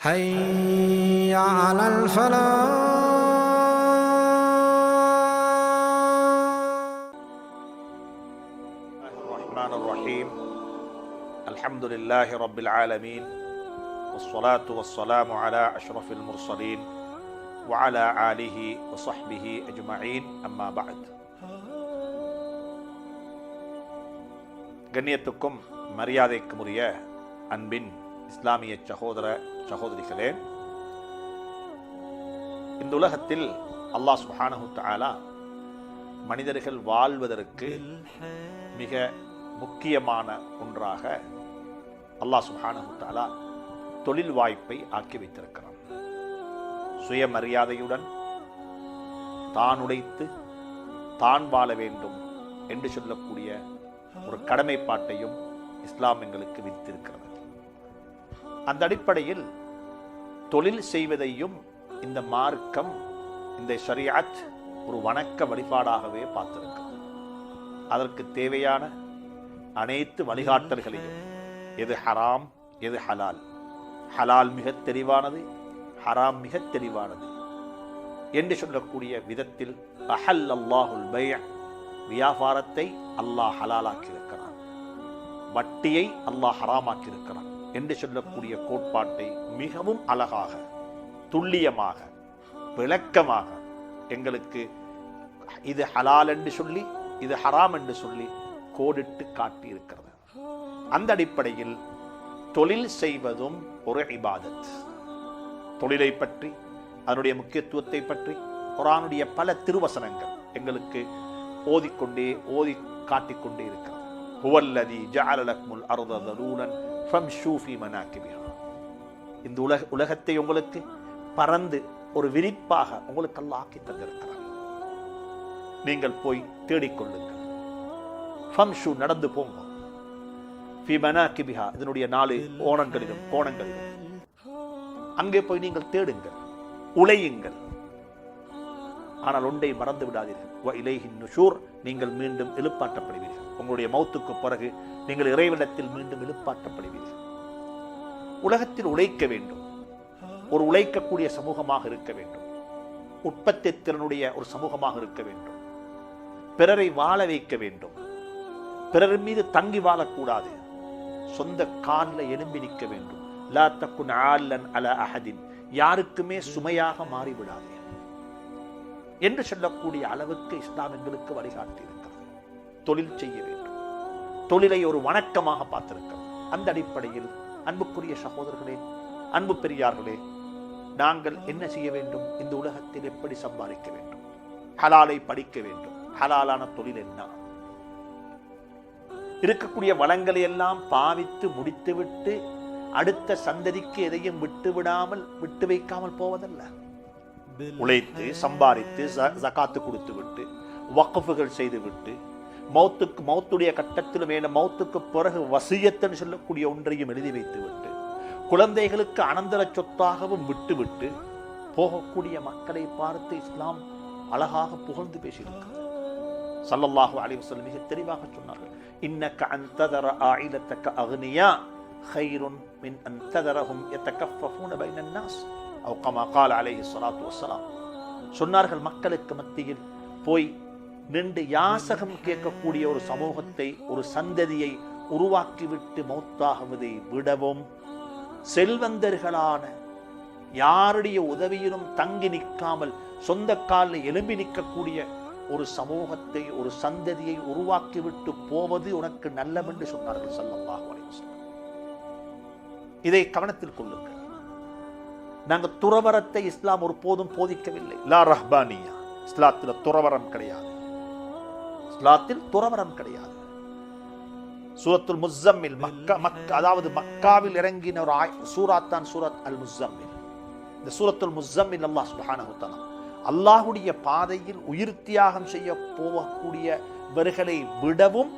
حي على الفلاح الله الرحمن الرحيم الحمد لله رب العالمين والصلاة والسلام على أشرف المرسلين وعلى آله وصحبه أجمعين أما بعد கண்ணியத்துக்கும் மரியாதைக்கும் உரிய அன்பின் இஸ்லாமிய சகோதர சகோதரிகளே இந்த உலகத்தில் அல்லாஹ் சுப்ஹானஹு மனிதர்கள் வாழ்வதற்கு மிக முக்கியமான ஒன்றாக அல்லாஹ் சுப்ஹானஹு தொழில் வாய்ப்பை ஆக்கி வைத்திருக்கிறான். சுயமரியாதையுடன் தான் உடைத்து தான் வாழ வேண்டும் என்று சொல்லக்கூடிய ஒரு கடமைப்பாட்டையும் இஸ்லாம் எங்களுக்கு விதித்திருக்கிறது. அந்த அடிப்படையில் தொழில் செய்வதையும் இந்த மார்க்கம் இந்த ஷரியாத் ஒரு வணக்க வழிபாடாகவே பார்த்திருக்கிறது. அதற்கு தேவையான அனைத்து வழிகாட்டல்களையும் எது ஹராம் எது ஹலால். ஹலால் மிக தெளிவானது ஹராம் மிக தெளிவானது. என்று சொல்லக்கூடிய விதத்தில் அஹல் அல்லாஹுல் பை வியாபாரத்தை அல்லாஹ் ஹலாலாக்கியிருக்கிறான். வட்டியை அல்லாஹ் ஹராமாக்கியிருக்கிறான். என்று சொல்லக்கூடிய கோட்பாட்டை மிகவும் அழகாக துல்லியமாக விளக்கமாக எங்களுக்கு இது ஹலால் என்று சொல்லி இது ஹராம் என்று சொல்லி கோடிட்டு காட்டியிருக்கிறது. அந்த அடிப்படையில் தொழில் செய்வதும் ஒரு இபாதத். தொழிலை பற்றி அதனுடைய முக்கியத்துவத்தை பற்றி குரானுடைய பல திருவசனங்கள் எங்களுக்கு ஓதிக்கொண்டே ஓதி காட்டிக்கொண்டே இருக்கிறது. ஹுவல்லதி ஜாலலக்முல் அர்த இந்த உலக உலகத்தை உங்களுக்கு பறந்து ஒரு விரிப்பாக உங்களுக்கு எல்லாம் ஆக்கி தந்திருக்கிறார் நீங்கள் போய் தேடிக்கொள்ளுங்கள். ஃபம்ஷு நடந்து போங்க. இதனுடைய நாலு ஓணங்களிலும் கோணங்களிலும். அங்கே போய் நீங்கள் தேடுங்கள். உழையுங்கள். ஆனால் ஒன்றை மறந்து விடாதீர்கள். நுஷூர் நீங்கள் மீண்டும் எழுப்பாட்டப்படுவீர்கள் உங்களுடைய மௌத்துக்கு பிறகு நீங்கள் இறைவனத்தில் மீண்டும் எழுப்பாட்டப்படுவீர்கள் உலகத்தில் உழைக்க வேண்டும். ஒரு உழைக்கக்கூடிய சமூகமாக இருக்க வேண்டும். உற்பத்தி திறனுடைய ஒரு சமூகமாக இருக்க வேண்டும். பிறரை வாழ வைக்க வேண்டும். பிறர் மீது தங்கி வாழக்கூடாது. சொந்த காலில் எலும்பி நிற்க வேண்டும். லா தக்குன் ஆல்லன் அல அஹதின். யாருக்குமே சுமையாக மாறிவிடாதே. என்று சொல்லக்கூடிய அளவுக்கு இஸ்லாம் எங்களுக்கு வழிகாட்டி இருக்கிறது தொழில் செய்ய வேண்டும். தொழிலை ஒரு வணக்கமாக பார்த்திருக்கிறது அந்த அடிப்படையில் அன்புக்குரிய சகோதரர்களே அன்பு பெரியார்களே நாங்கள் என்ன செய்ய வேண்டும்? இந்த உலகத்தில் எப்படி சம்பாதிக்க வேண்டும்? ஹலாலை படிக்க வேண்டும். ஹலாலான தொழில் என்ன? இருக்கக்கூடிய வளங்களை எல்லாம் பாவித்து முடித்துவிட்டு அடுத்த சந்ததிக்கு எதையும் விட்டு விடாமல் விட்டு வைக்காமல் போவதல்ல. உழைத்து சம்பாதித்து ஜக்காத்து கொடுத்து விட்டு வக்கஃபுகள் செய்துவிட்டு மௌத்துக்கு மௌத்துடைய கட்டத்திலும் வேணும் மௌத்துக்கு பிறகு வசியத்துன்னு சொல்லக்கூடிய ஒன்றையும் எழுதி வைத்து விட்டு குழந்தைகளுக்கு அனந்தர சொத்தாகவும் விட்டுவிட்டு போகக்கூடிய மக்களை பார்த்து இஸ்லாம் அழகாக புகழ்ந்து பேசியிருக்கிறது சல்லல்லாஹு அலிவசல் மிக தெளிவாக சொன்னார்கள். இன்னக்க அந்ததர ஆயிலத்தக்க அக்னியா ஹைருன் மின் அந்ததரஹும் எத்தக்கஃபூன பைனன்னாஸ் அவுக்கமா கால் அலேஹி சலாத்து வசலாம் சொன்னார்கள் மக்களுக்கு மத்தியில் போய் நின்று யாசகம் கேட்கக்கூடிய ஒரு சமூகத்தை ஒரு சந்ததியை உருவாக்கிவிட்டு மௌத்தாகுவதை விடவும் செல்வந்தர்களான யாருடைய உதவியிலும் தங்கி நிற்காமல் சொந்த காலில் எலும்பி நிற்கக்கூடிய ஒரு சமூகத்தை ஒரு சந்ததியை உருவாக்கிவிட்டு போவது உனக்கு நல்லவென்று சொன்னார்கள் சல்லாஹ் இதை கவனத்தில் கொள்ளுங்கள். நாங்கள் துறவரத்தை இஸ்லாம் ஒரு போதும் போதிக்கவில்லை. லா ரஹ்பானியா. இஸ்லாத்தில் துறவரம் கிடையாது. இஸ்லாத்தில் துறவரம் கிடையாது. சூரத்துல் முஸ்ஸம்மில் மக்கா மக்கா அதாவது மக்காவில் இறங்கின ஒரு ஆய் சூராத்தான் சூரத் அல் முஸ்ஸம்மில். இந்த சூரத்துல் முஸ்ஸம்மில் அல்லாஹ் சுபஹானஹு தஆலா அல்லாஹ்வுடைய பாதையில் உயிர் தியாகம் செய்ய போகக்கூடியவர்களை விடவும்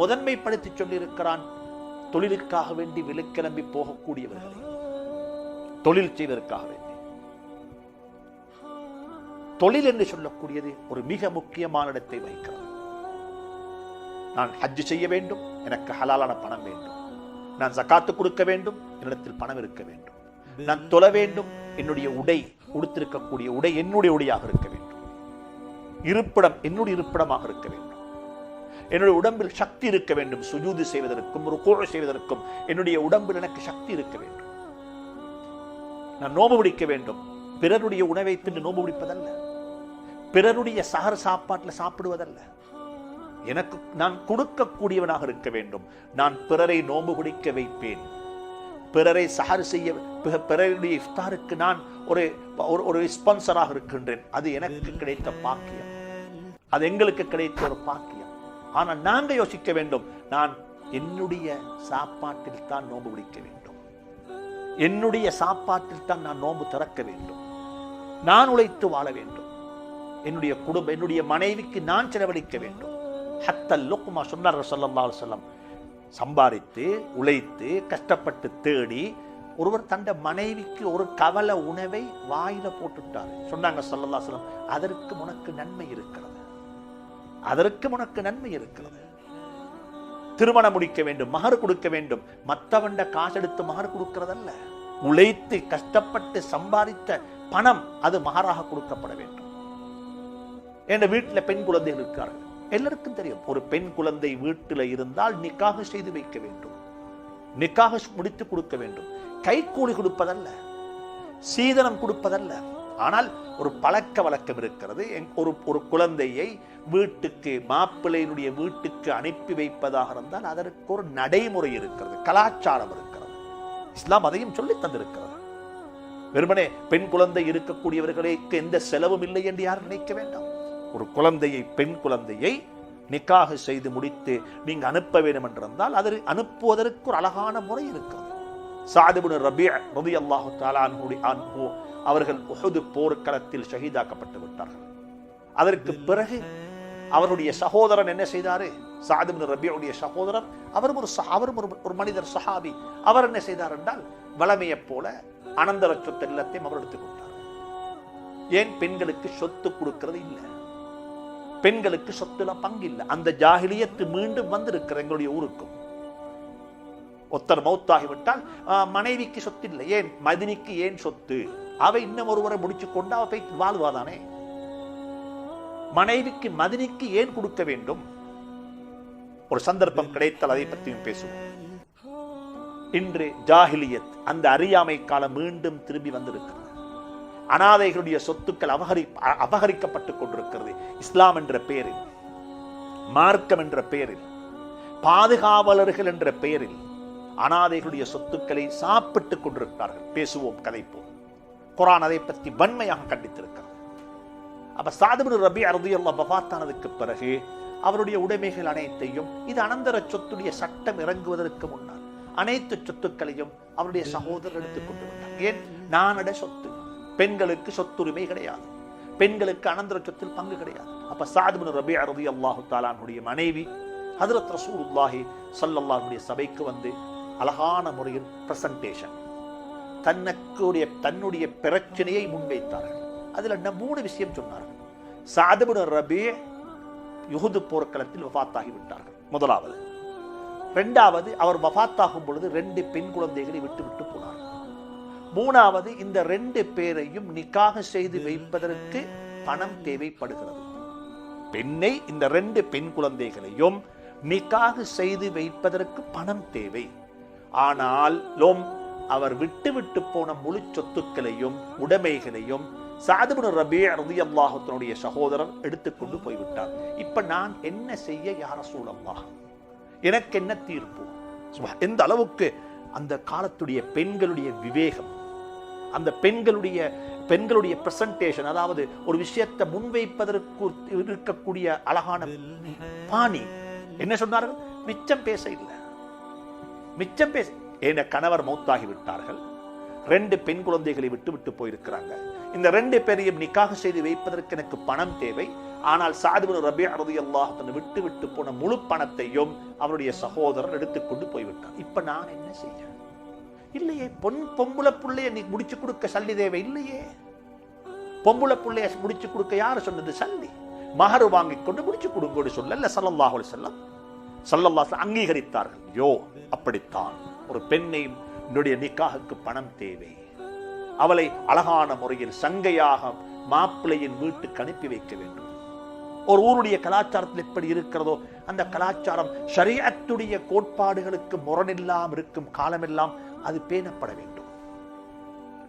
முதன்மைப்படுத்தி சொல்லியிருக்கிறான். தொழிலுக்காக வேண்டி விலக்கிளம்பி போகக்கூடியவர்களை. தொழில் செய்வதற்காக வேண்டி. தொழில் என்று சொல்லக்கூடியது ஒரு மிக முக்கியமான இடத்தை வகிக்கிறது. நான் ஹஜ் செய்ய வேண்டும் எனக்கு ஹலாலான பணம் வேண்டும். நான் சக்காத்து கொடுக்க வேண்டும் என்னிடத்தில் பணம் இருக்க வேண்டும். நான் தொழ வேண்டும் என்னுடைய உடை உடுத்திருக்கக்கூடிய உடை என்னுடைய உடையாக இருக்க வேண்டும். இருப்பிடம் என்னுடைய இருப்பிடமாக இருக்க வேண்டும். என்னுடைய உடம்பில் சக்தி இருக்க வேண்டும். சுஜூதி செய்வதற்கும் ருக்கோழ செய்வதற்கும் என்னுடைய உடம்பில் எனக்கு சக்தி இருக்க வேண்டும். நான் நோம்பு பிடிக்க வேண்டும். பிறருடைய உணவை தின்று நோம்பு பிடிப்பதல்ல. பிறருடைய சகர சாப்பாட்டில் சாப்பிடுவதல்ல. எனக்கு நான் கொடுக்கக்கூடியவனாக இருக்க வேண்டும். நான் பிறரை நோம்பு குடிக்க வைப்பேன். பிறரை சஹர் செய்ய பிறருடைய இஃப்தாருக்கு நான் ஒரு ஒரு- ஸ்பான்சராக இருக்கின்றேன். அது எனக்கு கிடைத்த பாக்கியம். அது எங்களுக்கு கிடைத்த ஒரு பாக்கியம். ஆனால் நாங்க யோசிக்க வேண்டும். நான் என்னுடைய சாப்பாட்டில் தான் நோம்பு பிடிக்க வேண்டும். என்னுடைய சாப்பாட்டில் தான் நான் நோன்பு திறக்க வேண்டும். நான் உழைத்து வாழ வேண்டும். என்னுடைய குடும்பம் என்னுடைய மனைவிக்கு நான் செலவழிக்க வேண்டும். ஹத்தல் லுக்மா சொன்னார் ஸல்லல்லாஹு அலைஹி சம்பாதித்து உழைத்து கஷ்டப்பட்டு தேடி ஒருவர் தண்ட மனைவிக்கு ஒரு கவல உணவை வாயில போட்டுட்டார். சொன்னாங்க சொல்லல்லா சொல்லம் அதற்கு உனக்கு நன்மை இருக்கிறது. அதற்கு உனக்கு நன்மை இருக்கிறது. திருமணம் முடிக்க வேண்டும் மகர் கொடுக்க வேண்டும். மத்தவண்ட காசெடுத்து மகர் கொடுக்கிறதல்ல. உழைத்து கஷ்டப்பட்டு சம்பாதித்த பணம் அது மகராக கொடுக்கப்பட வேண்டும். என் வீட்டில் பெண் குழந்தைகள் இருக்கார்கள். எல்லாருக்கும் தெரியும் ஒரு பெண் குழந்தை வீட்டில் இருந்தால் நிக்காக செய்து வைக்க வேண்டும். நிக்காக முடித்து கொடுக்க வேண்டும். கைக்கூலி கொடுப்பதல்ல. சீதனம் கொடுப்பதல்ல. ஆனால் ஒரு பழக்க வழக்கம் இருக்கிறது. ஒரு ஒரு குழந்தையை வீட்டுக்கு மாப்பிள்ளையினுடைய வீட்டுக்கு அனுப்பி வைப்பதாக இருந்தால் அதற்கு ஒரு நடைமுறை இருக்கிறது கலாச்சாரம் இருக்கிறது. இஸ்லாம் அதையும் சொல்லி தந்திருக்கிறது. வெறுமனே பெண் குழந்தை இருக்கக்கூடியவர்களுக்கு எந்த செலவும் இல்லை என்று யாரும் நினைக்க வேண்டாம். ஒரு குழந்தையை பெண் குழந்தையை நிக்காக செய்து முடித்து நீங்கள் அனுப்ப வேண்டும் என்றிருந்தால் அதை அனுப்புவதற்கு ஒரு அழகான முறை இருக்கிறது. சாதிபுன் ரபி ரதி அல்லாஹு அன்ஹு அவர்கள் உஹது போர்க்களத்தில் ஷஹீதாக்கப்பட்டு விட்டார்கள். அதற்கு பிறகு அவருடைய சகோதரன் என்ன செய்தாரு? சாதிபின் ரபியுடைய சகோதரர் அவரும் ஒரு அவரும் ஒரு ஒரு மனிதர் சஹாபி. அவர் என்ன செய்தார் என்றால் வளமையைப் போல அனந்தர சொத்து எல்லாத்தையும் அவர் எடுத்துக்கொண்டார் ஏன்? பெண்களுக்கு சொத்து கொடுக்கிறது இல்லை. பெண்களுக்கு சொத்துல பங்கு இல்லை. அந்த ஜாகிலியத்து மீண்டும் வந்திருக்கிற எங்களுடைய ஊருக்கும். ஒத்தர் மௌத்தாகிவிட்டால் மனைவிக்கு சொத்து இல்லை ஏன்? மதினிக்கு ஏன் சொத்து? அவை இன்னும் ஒருவரை முடிச்சு கொண்டு அவ போய் வாழ்வாதானே? மனைவிக்கு மதினிக்கு ஏன் கொடுக்க வேண்டும்? ஒரு சந்தர்ப்பம் கிடைத்தால் அதை பற்றியும் பேசுவோம். இன்று ஜாஹிலியத் அந்த அறியாமை காலம் மீண்டும் திரும்பி வந்திருக்கிறது. அனாதைகளுடைய சொத்துக்கள் அபகரி அபகரிக்கப்பட்டுக் கொண்டிருக்கிறது. இஸ்லாம் என்ற பெயரில் மார்க்கம் என்ற பெயரில் பாதுகாவலர்கள் என்ற பெயரில் அனாதைகளுடைய சொத்துக்களை சாப்பிட்டுக் கொண்டிருக்கிறார்கள். பேசுவோம் கதைப்போம். குரான் அதை பற்றி வன்மையாக கண்டித்திருக்கிறது. அப்ப சாதுபின் ரபி அறுதி அல்லா பிறகு அவருடைய உடைமைகள் அனைத்தையும் இது அனந்தர சொத்துடைய சட்டம் இறங்குவதற்கு முன்னால் அனைத்து சொத்துக்களையும் அவருடைய சகோதரர் எடுத்துக் கொண்டு வந்தார். ஏன்? நானட சொத்து. பெண்களுக்கு சொத்துரிமை கிடையாது. பெண்களுக்கு அனந்தர சொத்தில் பங்கு கிடையாது. அப்ப சாதுபின் ரபி அருதி அல்லாஹு தாலானுடைய மனைவி ஹதரத் ரசூலுல்லாஹி ஸல்லல்லாஹுடைய சபைக்கு வந்து அழகான முறையில் பிரசன்டேஷன் தனக்குடைய தன்னுடைய பிரச்சனையை முன்வைத்தார்கள். அதில் என்ன மூணு விஷயம் சொன்னார்கள் சாதபுன ரபி யுகுது போர்க்களத்தில் வஃபாத்தாகி விட்டார்கள் முதலாவது. ரெண்டாவது அவர் வஃபாத்தாகும் பொழுது ரெண்டு பெண் குழந்தைகளை விட்டு விட்டு போனார்கள் மூணாவது இந்த ரெண்டு பேரையும் நிக்காக செய்து வைப்பதற்கு பணம் தேவைப்படுகிறது. பெண்ணை இந்த ரெண்டு பெண் குழந்தைகளையும் நிக்காக செய்து வைப்பதற்கு பணம் தேவை. ஆனால் லோம் அவர் விட்டு விட்டு போன முழு சொத்துக்களையும் உடைமைகளையும் சாதுபுன் ரபி ரதி அல்லாஹத்தினுடைய சகோதரர் எடுத்துக்கொண்டு போய்விட்டார். இப்ப நான் என்ன செய்ய யார சூழல்லாஹ் எனக்கு என்ன தீர்ப்பு? எந்த அளவுக்கு அந்த காலத்துடைய பெண்களுடைய விவேகம் அந்த பெண்களுடைய பெண்களுடைய பிரசன்டேஷன் அதாவது ஒரு விஷயத்தை முன்வைப்பதற்கு இருக்கக்கூடிய அழகான பாணி என்ன சொன்னார்கள்? மிச்சம் பேச இல்லை. மிச்சம் பேச என் கணவர் மௌத்தாகி விட்டார்கள் ரெண்டு பெண் குழந்தைகளை விட்டு விட்டு போயிருக்கிறாங்க. இந்த ரெண்டு பேரையும் நிக்காக செய்து வைப்பதற்கு எனக்கு பணம் தேவை. ஆனால் சாதுபுன் ரபி அறுதி அல்லாஹ் விட்டு விட்டு போன முழு பணத்தையும் அவருடைய சகோதரர் எடுத்துக்கொண்டு போய்விட்டார். இப்ப நான் என்ன செய்ய இல்லையே பொன் பொம்புள புள்ளைய நீ முடிச்சு கொடுக்க சல்லி தேவை இல்லையே. பொம்புள புள்ளைய முடிச்சு கொடுக்க யாரு சொன்னது? சல்லி. மகர் வாங்கி கொண்டு முடிச்சு கொடுங்கோடு சொல்லல சல்லல்லாஹு செல்லம் வஸல்லம் அங்கீகரித்தார்கள். யோ அப்படித்தான். ஒரு பெண்ணை என்னுடைய நிக்காகுக்கு பணம் தேவை. அவளை அழகான முறையில் சங்கையாக மாப்பிள்ளையின் வீட்டுக்கு அனுப்பி வைக்க வேண்டும். ஒரு ஊருடைய கலாச்சாரத்தில் எப்படி இருக்கிறதோ அந்த கலாச்சாரம் ஷரியத்துடைய கோட்பாடுகளுக்கு முரணில்லாம் இருக்கும் காலமெல்லாம் அது பேணப்பட வேண்டும்.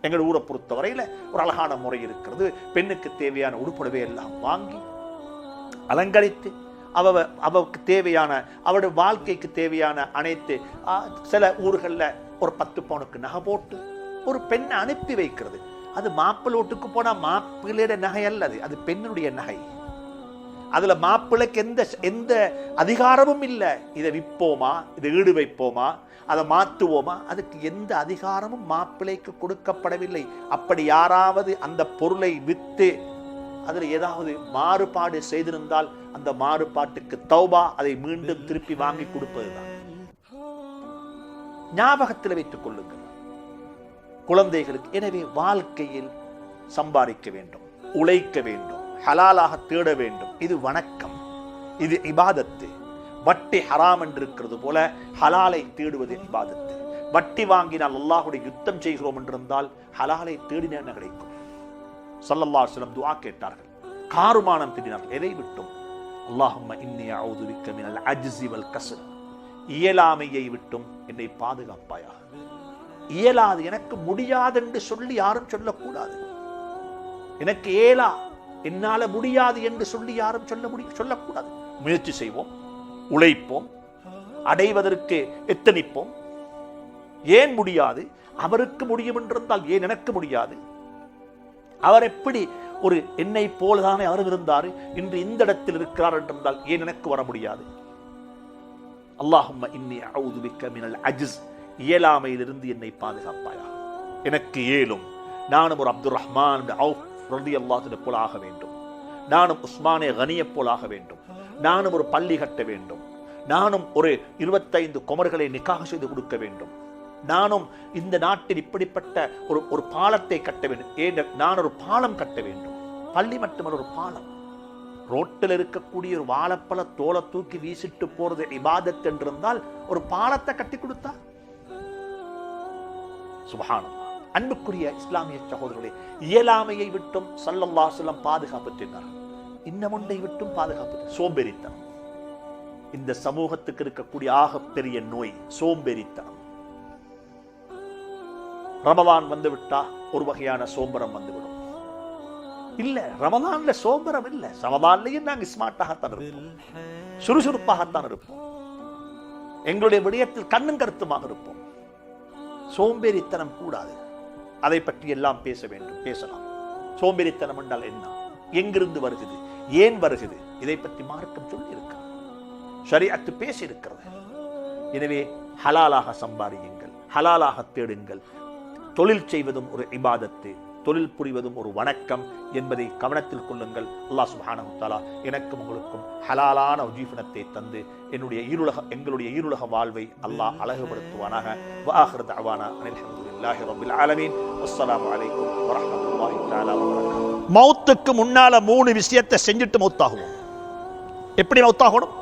எங்கள் ஊரை பொறுத்தவரையில ஒரு அழகான முறை இருக்கிறது. பெண்ணுக்கு தேவையான உடுப்புடவை எல்லாம் வாங்கி அலங்கரித்து அவ அவளுக்கு தேவையான அவருடைய வாழ்க்கைக்கு தேவையான அனைத்து சில ஊர்களில் ஒரு பத்து பவுனுக்கு நகை போட்டு ஒரு பெண்ணை அனுப்பி வைக்கிறது. அது மாப்பிள்ளை வீட்டுக்கு போனா மாப்பிள்ளையோட நகை அல்ல அது. அது பெண்ணுடைய நகை. அதுல மாப்பிள்ளைக்கு எந்த எந்த அதிகாரமும் இல்லை. இதை விற்போமா? இதை ஈடு வைப்போமா? அதை மாற்றுவோமா? அதுக்கு எந்த அதிகாரமும் மாப்பிள்ளைக்கு கொடுக்கப்படவில்லை. அப்படி யாராவது அந்த பொருளை வித்து அதில் ஏதாவது மாறுபாடு செய்திருந்தால் அந்த மாறுபாட்டுக்கு தௌபா அதை மீண்டும் திருப்பி வாங்கி கொடுப்பதுதான். ஞாபகத்தில் வைத்துக் கொள்ளுங்கள். குழந்தைகளுக்கு எனவே வாழ்க்கையில் சம்பாதிக்க வேண்டும் உழைக்க வேண்டும் ஹலாலாக தேட வேண்டும். இது வணக்கம் இது இபாதத்து. வட்டி ஹராம் என்று இருக்கிறது போல ஹலாலை தேடுவது இபாதத்து. வட்டி வாங்கினால் அல்லாஹுடைய யுத்தம் செய்கிறோம் என்றிருந்தால் ஹலாலை தேடின என்ன கிடைக்கும்? சல்லல்லா சிலம் துவா கேட்டார்கள். காருமானம் தேடினார்கள் எதை விட்டும்? அல்லாஹும் இன்னி மினல் அஜ்ஸி வல் இயலாமையை விட்டும் என்னை பாதுகாப்பாயாக. இயலாது எனக்கு முடியாது என்று சொல்லி யாரும் சொல்லக்கூடாது. எனக்கு ஏலா என்னால முடியாது என்று சொல்லி யாரும் சொல்ல முடியும் சொல்லக்கூடாது. முயற்சி செய்வோம் உழைப்போம் அடைவதற்கு எத்தனிப்போம். ஏன் முடியாது? அவருக்கு முடியும் என்றிருந்தால் ஏன் எனக்கு முடியாது? அவர் எப்படி ஒரு என்னை போலதானே அவரும் இருந்தார் இன்று இந்த இடத்தில் இருக்கிறார் என்றிருந்தால் ஏன் எனக்கு வர முடியாது? அல்லாஹும் இன்னி மினல் அஜிஸ். இயலாமையிலிருந்து என்னை பாதுகாப்பாயா எனக்கு ஏலும் நானும் ஒரு அப்துல் ரஹ்மான் ரதி போல ஆக வேண்டும். நானும் உஸ்மானே கனியை போல் ஆக வேண்டும். நானும் ஒரு பள்ளி கட்ட வேண்டும். நானும் ஒரு இருபத்தைந்து குமர்களை நிக்காக செய்து கொடுக்க வேண்டும். நானும் இந்த நாட்டில் இப்படிப்பட்ட ஒரு ஒரு பாலத்தை கட்ட வேண்டும். ஏன் நான் ஒரு பாலம் கட்ட வேண்டும். பள்ளி மட்டுமல்ல ஒரு பாலம். ரோட்டில் இருக்கக்கூடிய ஒரு வாழைப்பழ தோலை தூக்கி வீசிட்டு போறது இபாதத் என்றிருந்தால் ஒரு பாலத்தை கட்டி கொடுத்தா சுபஹானம் அன்புக்குரிய இஸ்லாமிய சகோதரர்களே இயலாமையை விட்டும் சல்லல்லா செல்லம் பாதுகாப்பு சொன்னார் இன்னமொன்றை விட்டும் பாதுகாப்பு சோம்பேறித்தனம். இந்த சமூகத்துக்கு இருக்கக்கூடிய ஆகப்பெரிய நோய் சோம்பேறித்தனம். ரமவான் வந்து விட்டா ஒரு வகையான சோம்பரம் வந்துவிடும். இல்ல ரமலான்ல சோம்பரம் இல்ல. சமதான்லையும் நாங்க ஸ்மார்ட்டாகத்தான் இருப்போம். சுறுசுறுப்பாகத்தான் இருப்போம். எங்களுடைய விடயத்தில் கண்ணும் கருத்துமாக இருப்போம். சோம்பேறித்தனம் கூடாது. அதை பற்றி எல்லாம் பேச வேண்டும். பேசலாம். சோம்பேறித்தனம் என்றால் என்ன? எங்கிருந்து வருகிறது? ஏன் வருகிறது? இதை பற்றி மார்க்கம் சொல்லி இருக்கிறது ஷரியத்து பேசி இருக்கிறது எனவே ஹலாலாக சம்பாதியுங்கள். ஹலாலாக தேடுங்கள். தொழில் செய்வதும் ஒரு இபாதத்து. தொழில் புரிவதும் ஒரு வணக்கம் என்பதை கவனத்தில் கொள்ளுங்கள். அல்லாஹ் சுப்ஹானஹு தஆலா எனக்கும் உங்களுக்கும் ஹலாலான உஜீவனத்தை தந்து என்னுடைய ஈருலக எங்களுடைய ஈருலக வாழ்வை அல்லாஹ் அழகுபடுத்துவானாக. வாஹிரு ஆலமீன். அஸ்ஸலாமு அலைக்கும் வரஹ்மத்துல்லாஹி தஆலா மௌத்துக்கு முன்னால மூணு விஷயத்தை செஞ்சுட்டு மௌத்தாகுவோம் எப்படி மௌத்தாகணும்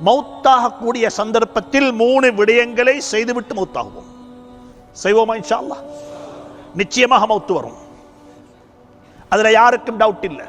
மௌத்தாகக்கூடிய சந்தர்ப்பத்தில் மூணு விடயங்களை செய்துவிட்டு மௌத்தாகுவோம் செய்வோமா இன்ஷா அல்லாஹ்? நிச்சயமாக மௌத்து வரும். அதில் யாருக்கும் டவுட் இல்லை.